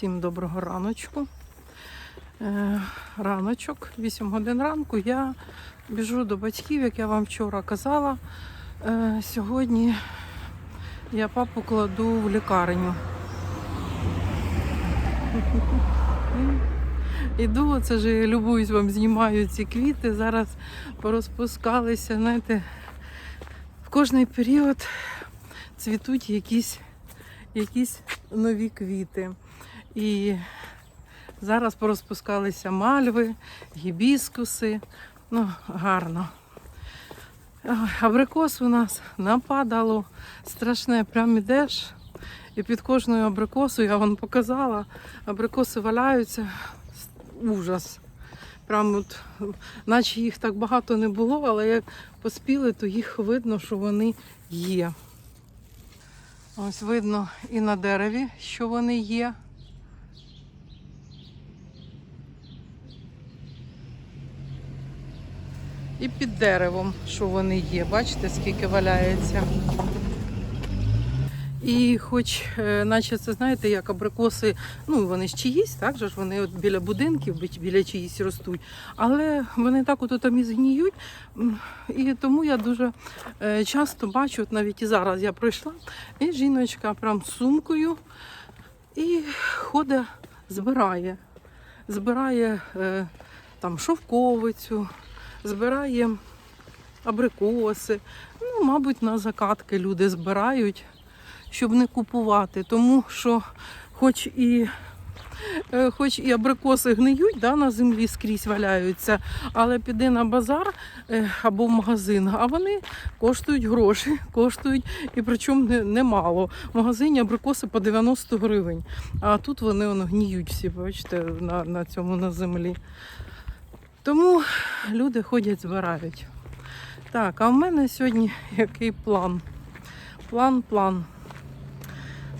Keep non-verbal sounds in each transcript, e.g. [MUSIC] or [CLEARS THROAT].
Всім доброго раночку. Е, раночок, 8 годин ранку. Я біжу до батьків, як я вам вчора казала. Е, сьогодні я папу кладу в лікарню. Іду, це ж я любуюсь вам, знімаю ці квіти. Зараз порозпускалися, знаєте, в кожний період цвітуть якісь якісь нові квіти. І зараз порозпускалися мальви, гібіскуси. Ну, гарно. Абрикос у нас нападало страшне, прям ідеш. І під кожною абрикосою я вам показала, абрикоси валяються. Ужас. Прям от, наче їх так багато не було, але як поспіли, то їх видно, що вони є. Ось видно і на дереві, що вони є. І під деревом, що вони є. Бачите, скільки валяється. І хоч, е, наче це знаєте, як абрикоси, ну вони ж чиїсь, так же ж вони от біля будинків, біля чиїсь ростуть, але вони так от там і згніють. І тому я дуже е, часто бачу, от навіть і зараз я пройшла, і жіночка прям з сумкою і ходить, збирає. Збирає е, там шовковицю, збирає абрикоси. Ну, мабуть, на закатки люди збирають щоб не купувати, тому що хоч і е, Хоч і абрикоси гниють, да, на землі скрізь валяються, але піди на базар е, або в магазин, а вони коштують гроші, [LAUGHS] коштують і причому не- немало. В магазині абрикоси по 90 гривень, а тут вони воно, гніють всі, бачите, на, на цьому на землі. Тому люди ходять, збирають. Так, а в мене сьогодні який план? План, план.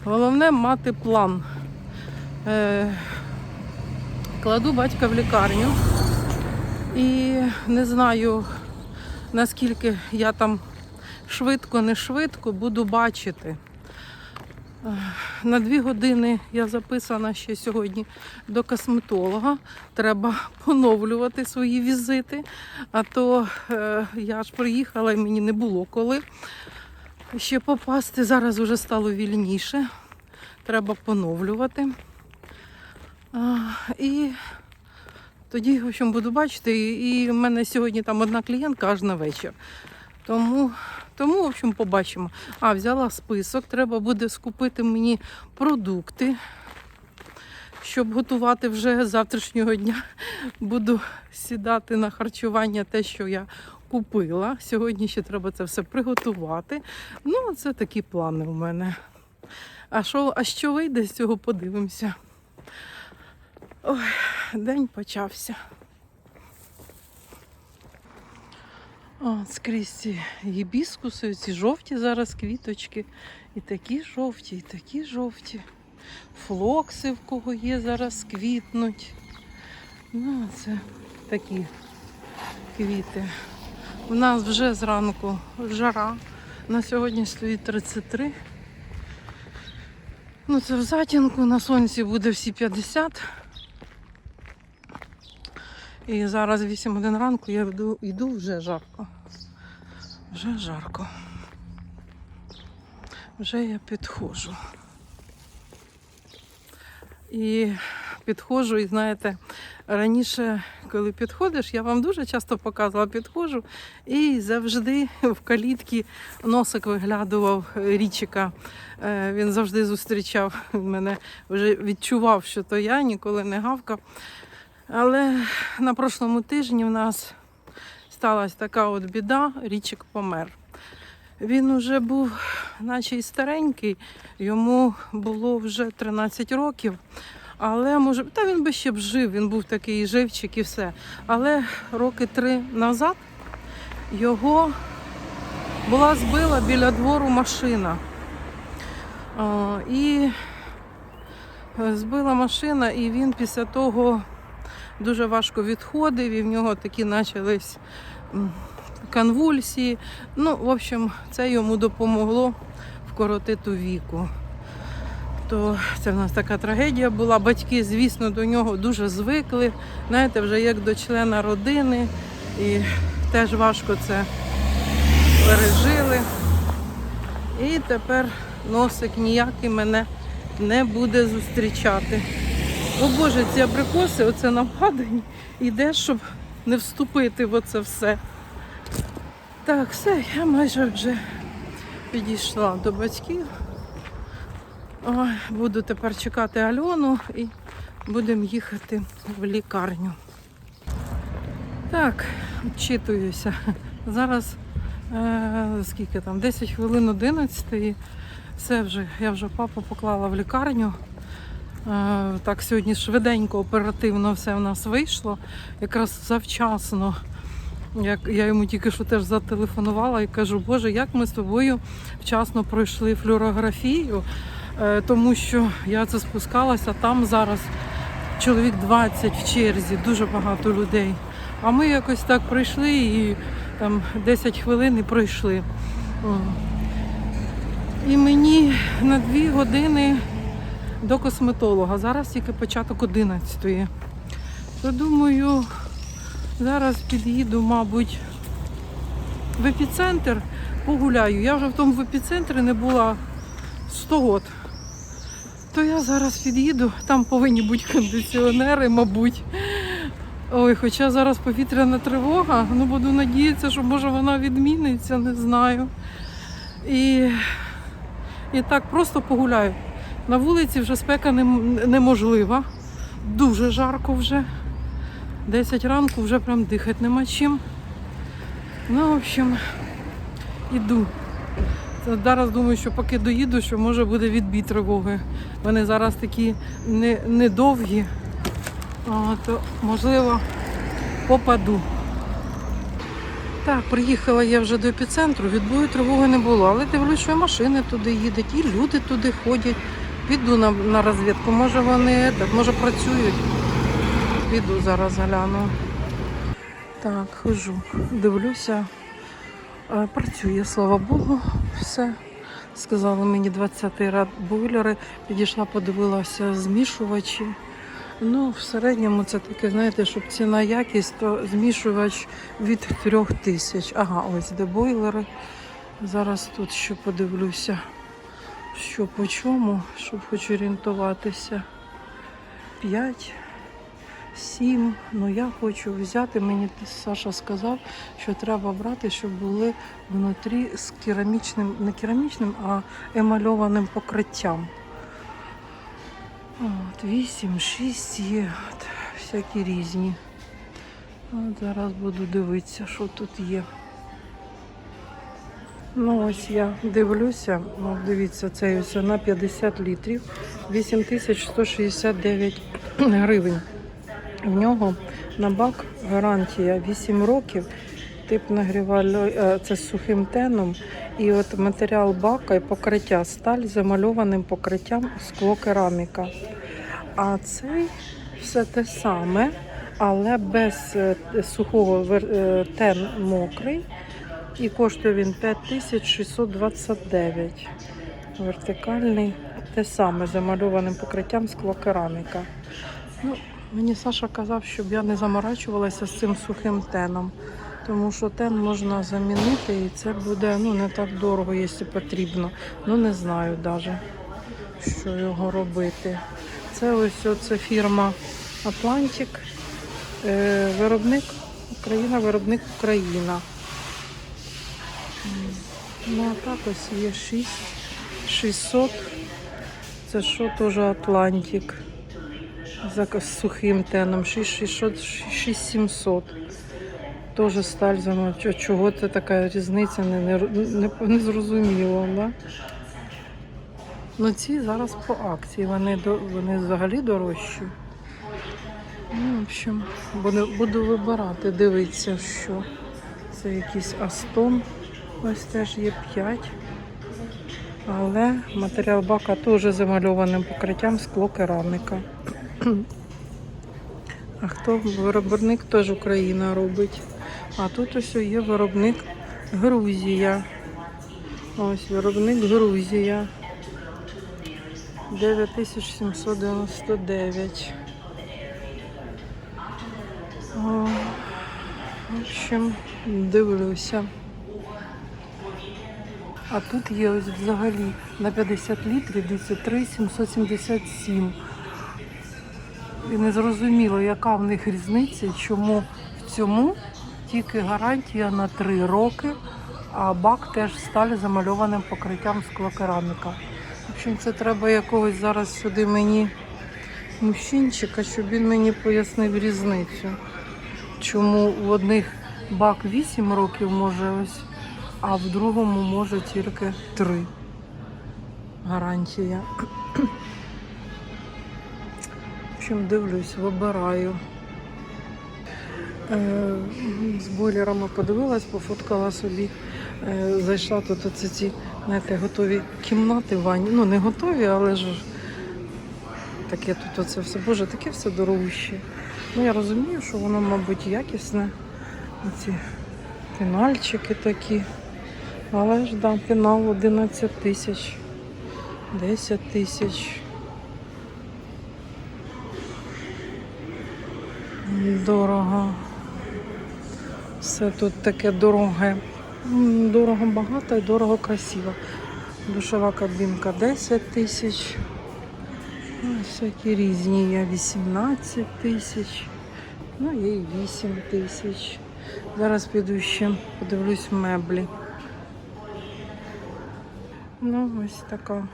Головне мати план. Е, кладу батька в лікарню і не знаю, наскільки я там швидко, не швидко буду бачити. На дві години я записана ще сьогодні до косметолога. Треба поновлювати свої візити. А то е, я ж приїхала і мені не було коли ще попасти. Зараз вже стало вільніше. Треба поновлювати. А, і тоді, в общем, буду бачити. І в мене сьогодні там одна клієнтка аж на вечір. Тому, тому, в общем, побачимо. А, взяла список. Треба буде скупити мені продукти, щоб готувати вже з завтрашнього дня. Буду сідати на харчування те, що я купила. Сьогодні ще треба це все приготувати. Ну, це такі плани у мене. А що, а що вийде з цього, подивимося. Ой, день почався. О, скрізь ці гібіскуси, ці жовті зараз квіточки. І такі жовті, і такі жовті. Флокси, в кого є, зараз квітнуть. Ну, це такі квіти. У нас вже зранку жара. На сьогодні стоїть 33. Ну, це в затінку, на сонці буде всі 50. І зараз 8 годин ранку я йду, йду вже жарко. Вже жарко. Вже я підходжу. І підходжу, і знаєте, раніше, коли підходиш, я вам дуже часто показувала, підходжу, і завжди в калітці носик виглядував річика. Е, Він завжди зустрічав мене, вже відчував, що то я, ніколи не гавкав. Але на прошлому тижні в нас сталася така от біда, річик помер. Він уже був, наче й старенький, йому було вже 13 років. Але може, та він би ще б жив, він був такий живчик і все. Але роки три назад його була збила біля двору машина. А, і е, збила машина, і він після того дуже важко відходив, і в нього такі почались конвульсії. Ну, в общем, це йому допомогло вкоротити віку. то це в нас така трагедія була. Батьки, звісно, до нього дуже звикли, знаєте, вже як до члена родини. І теж важко це пережили. І тепер носик ніякий мене не буде зустрічати. О Боже, ці абрикоси, оце нападані. Іде, щоб не вступити в оце все. Так, все, я майже вже підійшла до батьків. Ой, буду тепер чекати Альону і будемо їхати в лікарню. Так, вчитуюся. Зараз е, скільки там? 10 хвилин 11 і все вже, я вже папу поклала в лікарню. Е, так, сьогодні швиденько, оперативно все в нас вийшло. Якраз завчасно. Як я йому тільки що теж зателефонувала і кажу, Боже, як ми з тобою вчасно пройшли флюорографію, Е, тому що я це спускалася, там зараз чоловік 20 в черзі, дуже багато людей. А ми якось так пройшли і там 10 хвилин і пройшли. І мені на 2 години до косметолога. Зараз тільки початок 11-ї. То думаю, зараз під'їду, мабуть, в епіцентр погуляю. Я вже в тому в епіцентрі не була 100 год. То я зараз під'їду, там повинні бути кондиціонери, мабуть. Ой, хоча зараз повітряна тривога, ну буду надіятися, що може вона відміниться, не знаю. І, і так просто погуляю. На вулиці вже спека неможлива. Дуже жарко вже. 10 ранку вже прям дихати нема чим. Ну, в общем, іду. Зараз думаю, що поки доїду, що може буде відбій тривоги. Вони зараз такі недовгі, а, то можливо попаду. Так, приїхала я вже до епіцентру, відбою тривоги не було, але дивлюсь, що машини туди їдуть, і люди туди ходять. Піду на, на розвідку, може вони так, може працюють. Піду зараз гляну. Так, хожу, дивлюся. Е, Працює, слава Богу, все. Сказали мені 20-й ряд бойлери. Підійшла, подивилася змішувачі. Ну, в середньому це таке, знаєте, щоб ціна якість, то змішувач від трьох тисяч. Ага, ось де бойлери. Зараз тут ще подивлюся, що по чому, щоб хоч орієнтуватися. 5, 7. Ну я хочу взяти. Мені Саша сказав, що треба брати, щоб були внутрі з керамічним, не керамічним, а емальованим покриттям. От, 8, 6 є, от, всякі різні. От зараз буду дивитися, що тут є. Ну ось я дивлюся, ну, дивіться, цей ось на 50 літрів, 8169 гривень. В нього на бак гарантія 8 років, тип нагрівальної, е, це з сухим теном. І от матеріал бака і покриття сталь замальованим покриттям скло кераміка. А цей все те саме, але без е, сухого е, тен мокрий. І коштує він 5629. Вертикальний, те саме замальованим покриттям склокераміка. Ну, мені Саша казав, щоб я не заморачувалася з цим сухим теном. Тому що тен можна замінити і це буде ну, не так дорого, якщо потрібно. Ну не знаю навіть, що його робити. Це ось оце фірма Атлантик. Е, виробник Україна, виробник Україна. Ну, а так ось є 6 600. Це що теж Атлантик. З сухим теном 6600, 6700. Теж сталь зама. Чо- Чого це така різниця? Не, не, не, не зрозуміло, да? Ну ці зараз по акції, вони, вони взагалі дорожчі. Ну, в общем, буду, буду вибирати, дивитися, що це якийсь Астон. Ось теж є 5. Але матеріал бака теж замальованим покриттям скло кераміка. А хто виробник теж Україна робить. А тут ось є виробник Грузія. Ось виробник Грузія. 9799. О, в общем, дивлюся. А тут є ось взагалі на 50 літрів, дивіться, 3,777. І не зрозуміло, яка в них різниця, чому в цьому тільки гарантія на 3 роки, а бак теж сталі замальованим покриттям склокераміка. В общем, це треба якогось зараз сюди мені мужчинчика, щоб він мені пояснив різницю. Чому в одних бак 8 років може ось, а в другому може тільки 3. Гарантія. В общем, дивлюсь, вибираю. Е, з бойлерами подивилась, пофоткала собі. Е, зайшла тут оці ці, знаєте, готові кімнати ванні. Ну, не готові, але ж таке тут оце все. Боже, таке все дорогуще. Ну, я розумію, що воно, мабуть, якісне. Ці пенальчики такі. Але ж да, пенал 11 тисяч, 10 тисяч. Дорого. Все тут таке дороге. Дорого багато і дорого красиво. Душова кабінка 10 тисяч. Ну, Всякі різні є 18 тисяч. Ну, і 8 тисяч. Зараз піду ще подивлюсь меблі. Ну, ось така.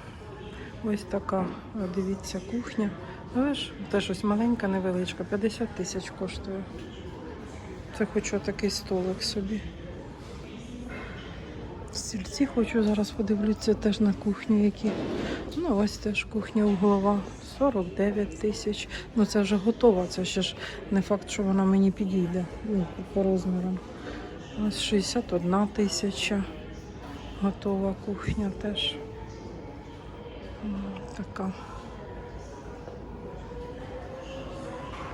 Ось така, дивіться, кухня. Але ж теж ось маленька, невеличка, 50 тисяч коштує. Це хочу такий столик собі. Стільці хочу зараз подивлюся теж на кухню, які. Ну, ось теж кухня углова. 49 тисяч. Ну це вже готова. Це ще ж не факт, що вона мені підійде ну, по розмірам. Ось 61 тисяча. Готова кухня теж. Така.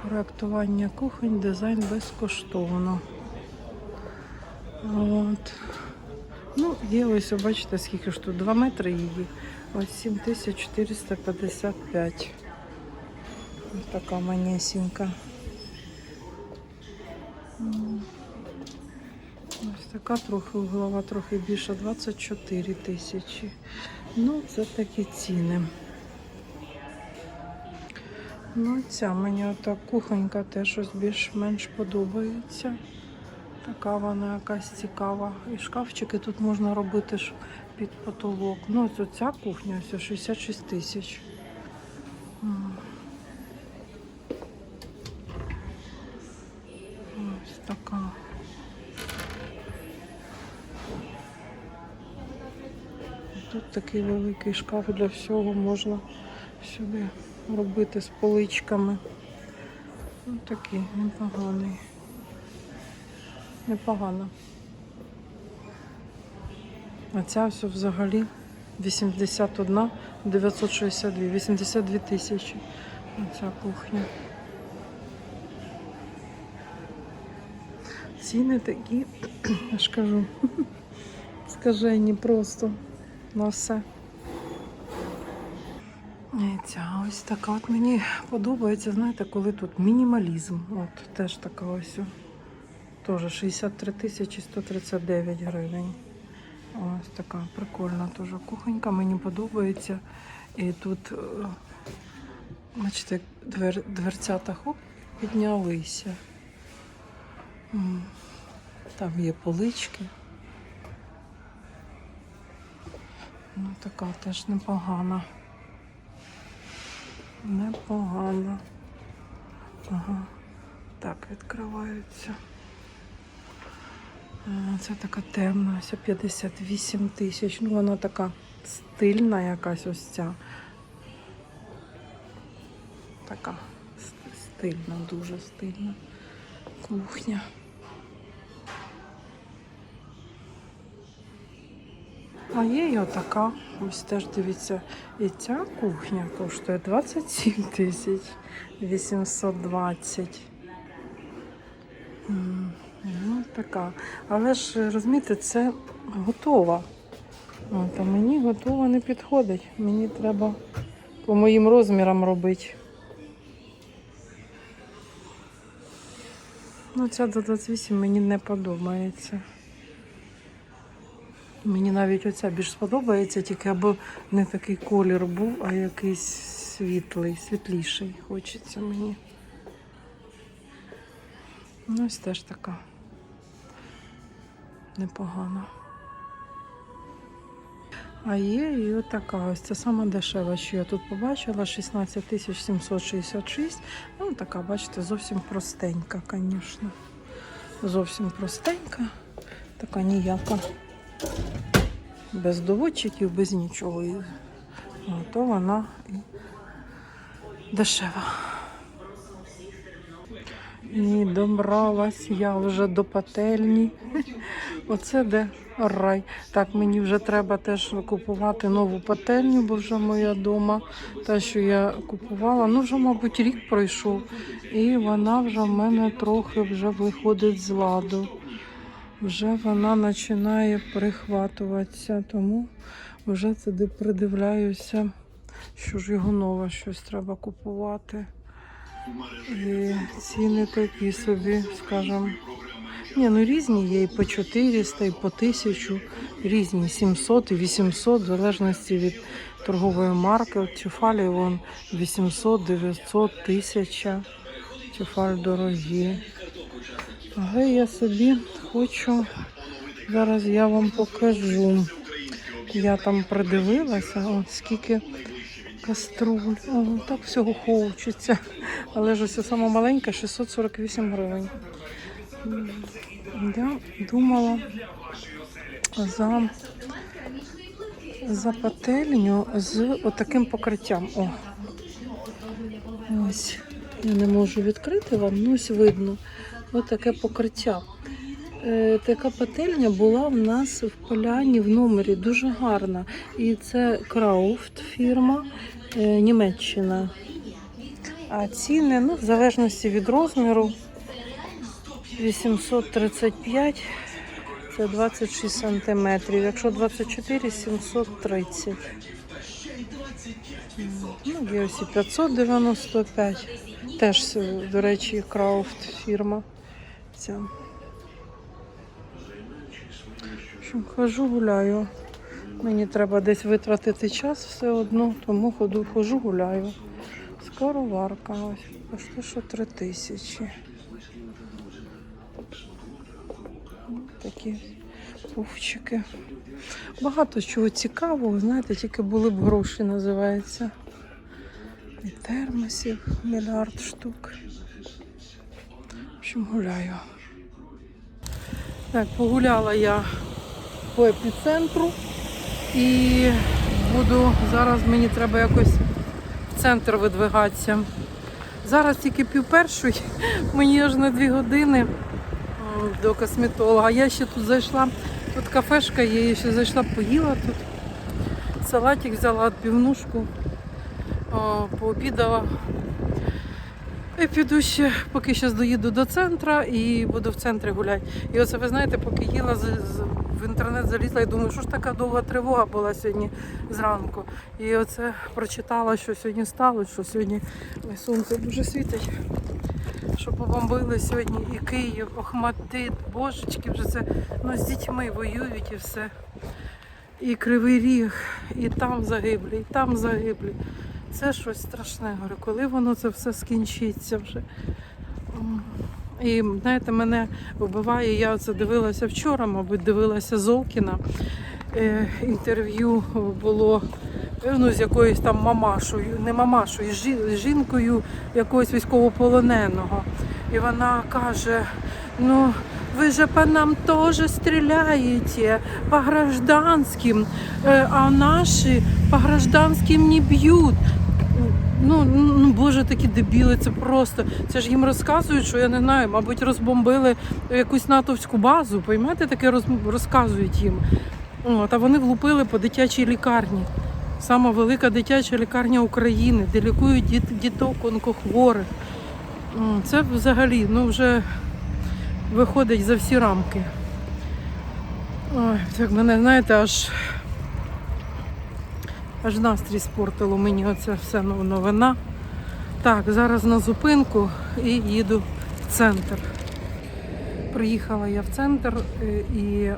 Проектування кухонь, дизайн безкоштовно. От. Ну, є ось, бачите, скільки ж тут 2 метри її. Ось 7455. Ось така манесенька. М. Ось така трохи углова, трохи більша, 24 тисячі. Ну, це такі ціни. Ну, ця мені ота кухонька теж щось більш-менш подобається. Така вона якась цікава. І шкафчики тут можна робити під потолок. Ну, ось ця кухня ось 66 тисяч. Ось така. Тут такий великий шкаф для всього можна сюди робити з поличками. Ось такий непоганий. Непогано. А ця все взагалі 81 962, 82 тисячі. Оця кухня. Ціни такі, я ж кажу, [CLEARS THROAT] скажені просто на все. Ця ось така от мені подобається, знаєте, коли тут мінімалізм. От теж така ось. Теж 63 тисячі 139 гривень. Ось така прикольна теж кухонька, мені подобається. І тут, е, бачите, двер, дверцята хоп, піднялися. Там є полички. Ну, така теж непогана. Непогана. Ага. Так, відкриваються. Е, Це така темна, ось 58 тисяч. Ну, вона така стильна якась ось ця. Така стильна, дуже стильна кухня. А є і отака. Ось теж дивіться. І ця кухня коштує 27 тисяч 820. Ну, така. Але ж розумієте, це готова. От, а мені готова не підходить. Мені треба по моїм розмірам робити. Ну, ця до 28 мені не подобається. Мені навіть оця більш сподобається, тільки або не такий колір був, а якийсь світлий, світліший хочеться мені. Ну, ось теж така непогана. А є і отака ось це сама дешева, що я тут побачила, 16 766. Ну, така, бачите, зовсім простенька, звісно. Зовсім простенька, така ніяка. Без доводчиків, без нічого. І, то вона і дешева. І добралась я вже до пательні. Оце де рай. Так, мені вже треба теж купувати нову пательню, бо вже моя дома. Та, що я купувала, ну вже, мабуть, рік пройшов. І вона вже в мене трохи вже виходить з ладу. Вже вона починає прихватуватися, тому вже туди придивляюся, що ж його нове щось треба купувати. І ціни такі собі, скажімо. Ні, ну різні є і по 400, і по 1000, різні 700 і 800, в залежності від торгової марки. От Тюфалі вон 800, 900, 1000. Тюфаль дорогі. Але я собі хочу, зараз я вам покажу. Я там придивилася, от скільки каструль. О, так всього хочеться. Але ж ось саме маленька 648 гривень. Я думала за, за пательню з отаким покриттям. О. Ось. Я не можу відкрити вам, ну ось видно. Ось таке покриття. Е, така пательня була в нас в поляні в номері, дуже гарна. І це Крауфт фірма е, Німеччина. А ціни, ну, в залежності від розміру, 835 це 26 сантиметрів. Якщо 24, 730. М, Ну, є ось і 595. Теж, до речі, Крауфт фірма. Ця. Хожу, гуляю. Мені треба десь витратити час все одно, тому ходу, хожу, гуляю. Скороварка ось. Коштує, що три тисячі. Такі пуфчики. Багато чого цікавого, знаєте, тільки були б гроші, називається. І термосів, мільярд штук. Общем, гуляю. Так, погуляла я по епіцентру і буду зараз мені треба якось в центр видвигатися. Зараз тільки пів першої, [LAUGHS] мені аж на дві години до косметолога. Я ще тут зайшла, тут кафешка є, я ще зайшла, поїла тут. Салатик взяла, півнушку, пообідала. І піду ще, поки зараз доїду до центра і буду в центрі гуляти. І оце ви знаєте, поки їла в інтернет залізла і думаю, що ж така довга тривога була сьогодні зранку. І оце прочитала, що сьогодні стало, що сьогодні сонце дуже світить. Що побомбили сьогодні і Київ, Охматит, божечки, вже це ну, з дітьми воюють і все. І Кривий Ріг, і там загиблі, і там загиблі. Це щось страшне. Говорю, коли воно це все скінчиться вже. І знаєте, мене вбиває. Я це дивилася вчора, мабуть, дивилася Золкіна. Е, інтерв'ю було е, ну, з якоюсь там мамашою, не мамашою, жі- жінкою якогось військовополоненого. І вона каже: ну. Вы же по нам тоже стреляете, по гражданским, э, а наши по гражданским не б'ють. Ну, ну, боже, такі дебіли, це просто. Це ж їм розказують, що я не знаю, мабуть, розбомбили якусь натовську базу. Поймаєте, таке роз, розказують їм. От, а вони влупили по дитячій лікарні. Сама велика дитяча лікарня України, де лікують діт, діток онкохворих. Це взагалі ну, вже виходить за всі рамки. Ой, так мене, знаєте, аж Аж настрій спортило мені оце все новина. Так, зараз на зупинку і їду в центр. Приїхала я в центр е, і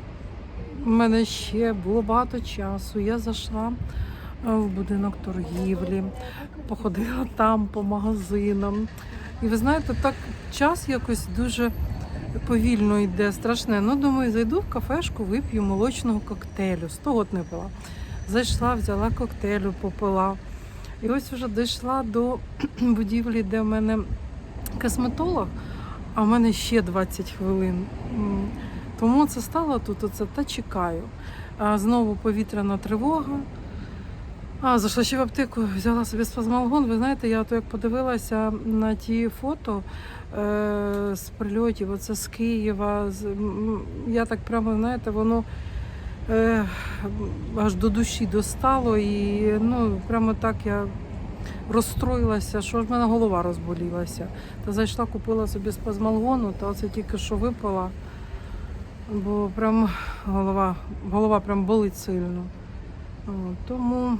в мене ще було багато часу. Я зайшла е, в будинок торгівлі, походила там по магазинам. І ви знаєте, так час якось дуже повільно йде, страшне. Ну, думаю, зайду в кафешку, вип'ю молочного коктейлю. Сто год не пила. Зайшла, взяла коктейлю, попила. І ось вже дійшла до [CLEARS THROAT] будівлі, де в мене косметолог, а в мене ще 20 хвилин. Тому це стало тут оце та чекаю. А знову повітряна тривога. А, зайшла ще в аптеку, взяла собі спазмалгон. Ви знаєте, я то як подивилася на ті фото е, з прильотів, оце з Києва. З, я так прямо, знаєте, воно е, аж до душі достало і ну, прямо так я розстроїлася, що ж в мене голова розболілася. Та зайшла, купила собі спазмалгону, та це тільки що випила, бо прям голова, голова прям болить сильно. От, тому,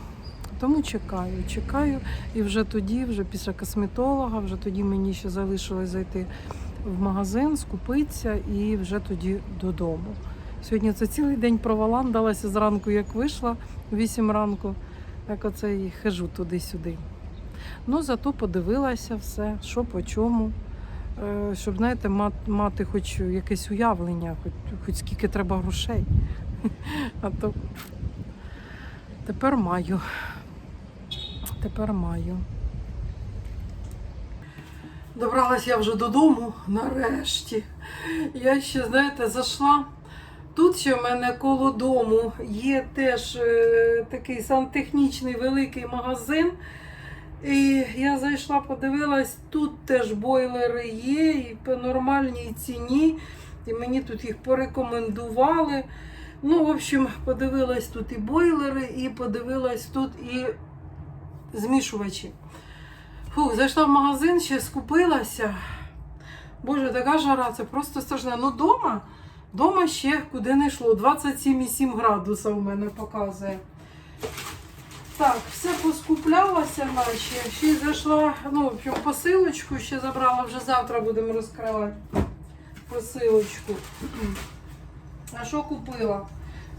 тому чекаю, чекаю. І вже тоді, вже після косметолога, вже тоді мені ще залишилось зайти в магазин, скупитися і вже тоді додому. Сьогодні це цілий день проваландалася зранку, як вийшла, 8 ранку, як оце і хожу туди-сюди. Ну, зато подивилася все, що по чому. Е, Щоб, знаєте, мати хоч якесь уявлення, хоч, хоч скільки треба грошей. [LAUGHS] А то тепер маю. Тепер маю. Добралась я вже додому нарешті. Я ще, знаєте, зайшла. Тут ще в мене коло дому є теж е, такий сантехнічний великий магазин. І я зайшла, подивилась, тут теж бойлери є, і по нормальній ціні. І мені тут їх порекомендували. Ну, в общем, подивилась тут і бойлери, і подивилась тут і змішувачі. Фух, зайшла в магазин, ще скупилася. Боже, така жара, це просто страшне. Ну, дома, дома ще куди не йшло. 27,7 градуса у мене показує. Так, все поскуплялася, наче. Ще й зайшла, ну, в общем, посилочку ще забрала, вже завтра будемо розкривати посилочку. А що купила?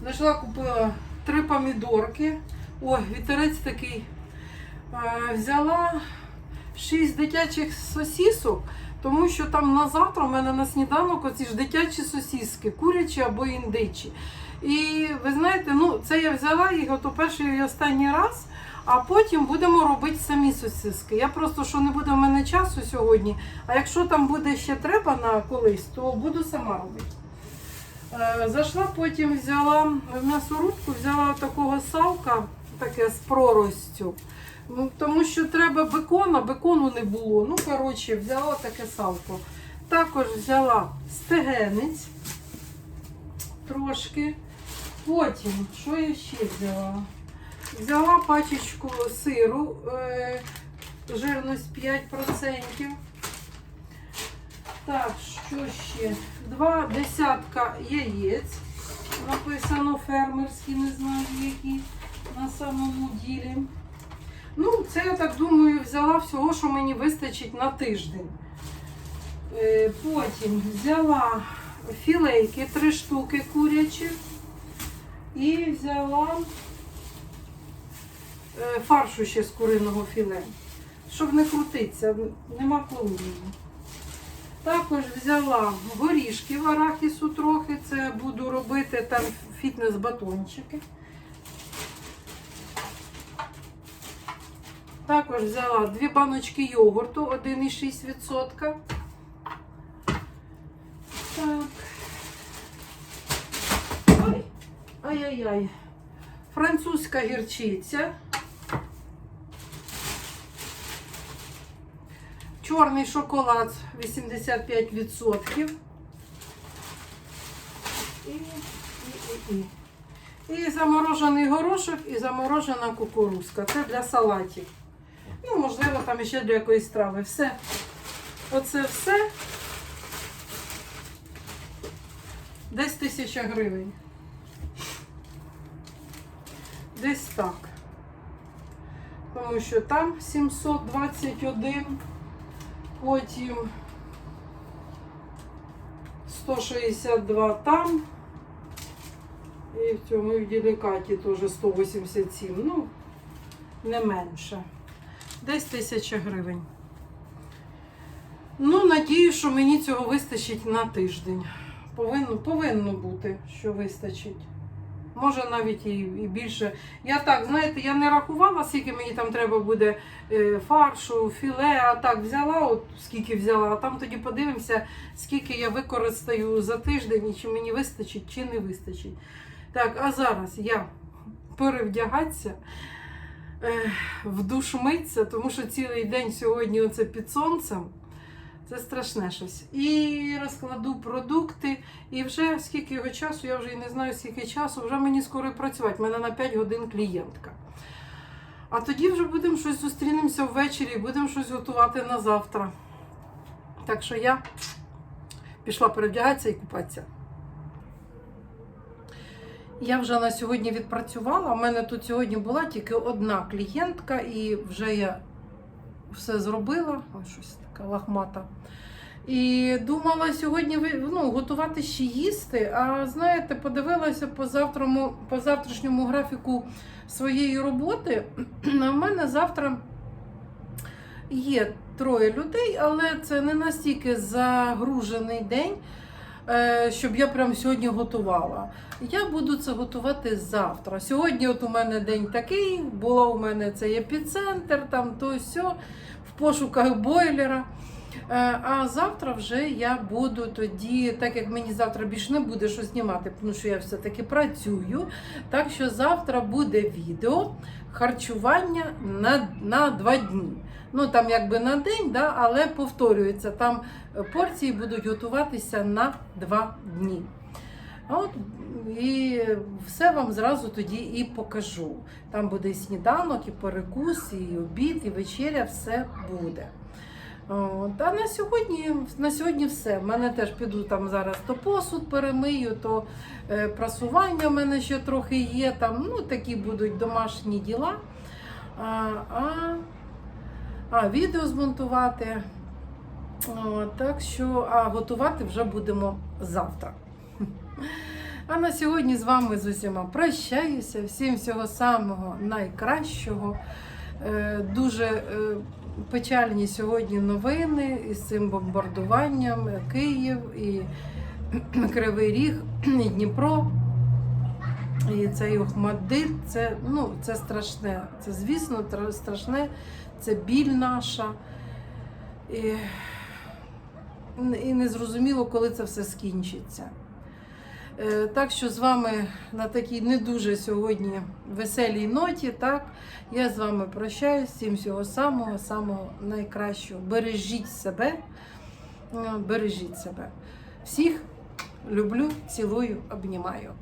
Зайшла, купила три помідорки. Ой, вітерець такий. Е, Взяла шість дитячих сосісок, тому що там на завтра у мене на сніданок оці ж дитячі сосіски, курячі або індичі. І ви знаєте, ну це я взяла їх ото перший і останній раз, а потім будемо робити самі сосиски. Я просто що не буде в мене часу сьогодні. А якщо там буде ще треба на колись, то буду сама робити. Е, Зайшла потім, взяла в м'ясорубку, взяла такого салка, таке з проростю. Ну, тому що треба бекона, бекону не було. Ну, коротше, взяла таке салко. Також взяла стегенець трошки. Потім, що я ще взяла? Взяла пачечку сиру, е, жирність 5%. Так, що ще? Два десятка яєць. Написано фермерські, не знаю які на самому ділі. Ну, це я так думаю, взяла всього, що мені вистачить на тиждень. Е, Потім взяла філейки, три штуки курячі. І взяла е, фаршу ще з куриного філе. Щоб не крутитися, нема коли. Також взяла горішків арахісу трохи. Це буду робити там фітнес-батончики. Також взяла дві баночки йогурту 1,6%. Так. Ай-яй-яй. Французька гірчиця. Чорний шоколад 85%. І, і, і, і. І заморожений горошок і заморожена кукурузка. Це для салатів. Ну, можливо, там ще для якоїсь страви. Все. Оце все. Десь тисяча гривень. Десь так. тому що там 721, потім 162 там. І в цьому і в делікаті теж 187. Ну, не менше. Десь тисяча гривень. Ну, надію, що мені цього вистачить на тиждень. Повинно, повинно бути, що вистачить. Може навіть і, і більше. Я так, знаєте, я не рахувала, скільки мені там треба буде е, фаршу, філе, а так взяла, от скільки взяла, а там тоді подивимося, скільки я використаю за тиждень, і чи мені вистачить, чи не вистачить. Так, а зараз я перевдягатися, в душ митися, тому що цілий день сьогодні оце під сонцем. Це страшне щось. І розкладу продукти. І вже скільки його часу, я вже і не знаю, скільки часу, вже мені скоро працювати. У мене на 5 годин клієнтка. А тоді вже будемо щось зустрінемося ввечері, будемо щось готувати на завтра. Так що я пішла перевдягатися і купатися. Я вже на сьогодні відпрацювала. У мене тут сьогодні була тільки одна клієнтка, і вже я все зробила. Ось щось така лахмата. І думала сьогодні ну, готувати ще їсти. А знаєте, подивилася по, завтраму, по завтрашньому графіку своєї роботи. [CLEARS THROAT] А в мене завтра є троє людей, але це не настільки загружений день, щоб я прям сьогодні готувала. Я буду це готувати завтра. Сьогодні от у мене день такий, була у мене цей епіцентр, там то сьо, в пошуках бойлера. Е, А завтра вже я буду тоді, так як мені завтра більше не буде що знімати, тому що я все-таки працюю. Так що завтра буде відео харчування на, на два дні. Ну там якби на день, да, але повторюється, там е, порції будуть готуватися на два дні. От і все вам зразу тоді і покажу. Там буде і сніданок, і перекус, і обід, і вечеря, все буде. От. А на сьогодні, на сьогодні все. В мене теж піду там зараз то посуд перемию, то е, прасування в мене ще трохи є. Там, ну, такі будуть домашні діла. А, а, а відео змонтувати. От, так що, а готувати вже будемо завтра. А на сьогодні з вами з усіма прощаюся. Всім всього самого найкращого. Е, Дуже е, печальні сьогодні новини із цим бомбардуванням Київ і [CLEARS THROAT] Кривий Ріг, і Дніпро. І цей Охмадит, це, ну, це страшне. Це, звісно, страшне, це біль наша. І, і не зрозуміло, коли це все скінчиться. Е, Так що з вами на такій не дуже сьогодні веселій ноті, так, я з вами прощаюсь. Всім всього самого, самого найкращого. Бережіть себе, е, бережіть себе. Всіх люблю, цілую, обнімаю.